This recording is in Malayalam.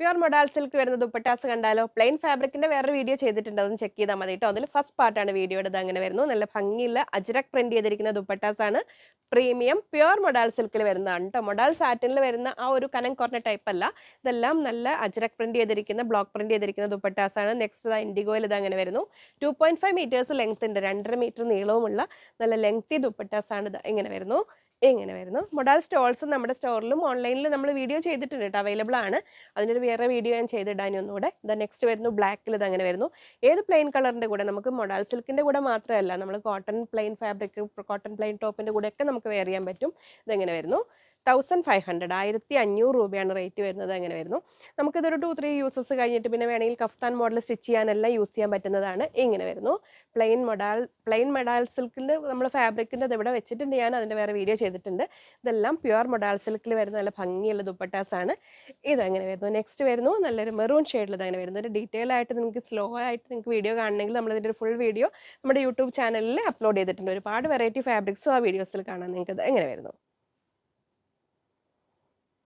പ്യുർ മൊഡാൽ സിൽക്ക് വരുന്ന ദുപ്പട്ടാസ് കണ്ടാലോ? പ്ലെയിൻ ഫാബ്രിക്കിന്റെ വേറെ വീഡിയോ ചെയ്തിട്ടുണ്ട്. അതൊന്ന് ചെക്ക് ചെയ്താൽ മതി കേട്ടോ. അതിൽ ഫസ്റ്റ് പാർട്ടാണ് വീഡിയോയുടെ അങ്ങനെ വരുന്നു. നല്ല ഭംഗിയുള്ള അജ്രക് പ്രിന്റ് ചെയ്തിരിക്കുന്ന ദുപ്പട്ടാസ് ആണ്. പ്രീമിയം പ്യുർ മൊഡാൽ സിൽക്കിൽ വരുന്നതാണ് കേട്ടോ. മൊഡാൽ സാറ്റിനിൽ വരുന്ന ആ ഒരു കനം കുറഞ്ഞ ടൈപ്പ് അല്ല. ഇതെല്ലാം നല്ല അജ്രക് പ്രിന്റ് ചെയ്തിരിക്കുന്ന ബ്ലോക്ക് പ്രിന്റ് ചെയ്തിരിക്കുന്ന ദുപ്പട്ടാസ് ആണ്. നെക്സ്റ്റ് ഇൻഡിഗോയിൽ ഇത് അങ്ങനെ വരുന്നു. Two point five meters length ഉണ്ട്. രണ്ടര മീറ്റർ നീളവുമുള്ള നല്ല ലെങ്തി ദുപ്പട്ടാസ് ആണ് ഇത്. ഇങ്ങനെ വരുന്നു. ഇങ്ങനെ വരുന്നു? മൊഡാൽ സ്റ്റോൾസ് നമ്മുടെ സ്റ്റോറിലും ഓൺലൈനിലും നമ്മൾ വീഡിയോ ചെയ്തിട്ടുണ്ട് കേട്ടോ അവൈലബിൾ ആണ്. അതിനൊരു വേറെ വീഡിയോ ഞാൻ ചെയ്തിടാൻ ഒന്നുകൂടെ. ഇതാ നെക്സ്റ്റ് വരുന്നു ബ്ലാക്കിൽ ഇത് അങ്ങനെ വരുന്നു. ഏത് പ്ലെയിൻ കളറിന്റെ കൂടെ? നമുക്ക് മൊഡാൽ സിൽക്കിന്റെ കൂടെ മാത്രമല്ല നമ്മൾ cotton plain fabric cotton plain ടോപ്പിന്റെ കൂടെയൊക്കെ നമുക്ക് വെയർ ചെയ്യാൻ പറ്റും. ഇതെങ്ങനെ വരുന്നു? തൗസൻഡ് ഫൈവ് ഹൺഡ്രഡ് ആയിരത്തി അഞ്ഞൂറ് രൂപയാണ് റേറ്റ് വരുന്നത് അങ്ങനെ വരുന്നു. നമുക്കിതൊരു ടു ത്രീ യൂസസ് കഴിഞ്ഞിട്ട് പിന്നെ വേണമെങ്കിൽ കഫ്താൻ മോഡൽ സ്റ്റിച്ച് ചെയ്യാനെല്ലാം യൂസ് ചെയ്യാൻ പറ്റുന്നതാണ് ഇങ്ങനെ വരുന്നു. പ്ലെയിൻ മൊഡാൽ പ്ലെയിൻ മൊഡാൽ സിൽക്കിന്റെ നമ്മൾ ഫാബ്രിക്കിന്റെ ഇവിടെ വെച്ചിട്ടുണ്ട് ഞാൻ അതിന്റെ വേറെ വീഡിയോ ചെയ്തിട്ടുണ്ട്. ഇതെല്ലാം പ്യുവർ മൊഡാൽ സിൽക്കിൽ വരുന്ന നല്ല ഭംഗിയുള്ള ദുപ്പട്ടാസ് ആണ്. ഇതങ്ങനെ വരുന്നു. നെക്സ്റ്റ് വരുന്നു നല്ലൊരു മെറൂൺ ഷെയ്ഡിൽ ഇതങ്ങനെ വരുന്നു. ഒരു ഡീറ്റെയിൽ ആയിട്ട് നിങ്ങൾക്ക് സ്ലോ ആയിട്ട് നിങ്ങൾക്ക് വീഡിയോ കാണണമെങ്കിൽ നമ്മളിതിന്റെ ഫുൾ വീഡിയോ നമ്മുടെ യൂട്യൂബ് ചാനലിൽ അപ്ലോഡ് ചെയ്തിട്ടുണ്ട്. ഒരുപാട് വെറൈറ്റി ഫാബ്രിക്സും ആ വീഡിയോസിൽ കാണാൻ നിങ്ങൾക്ക്. എങ്ങനെ വരുന്നു.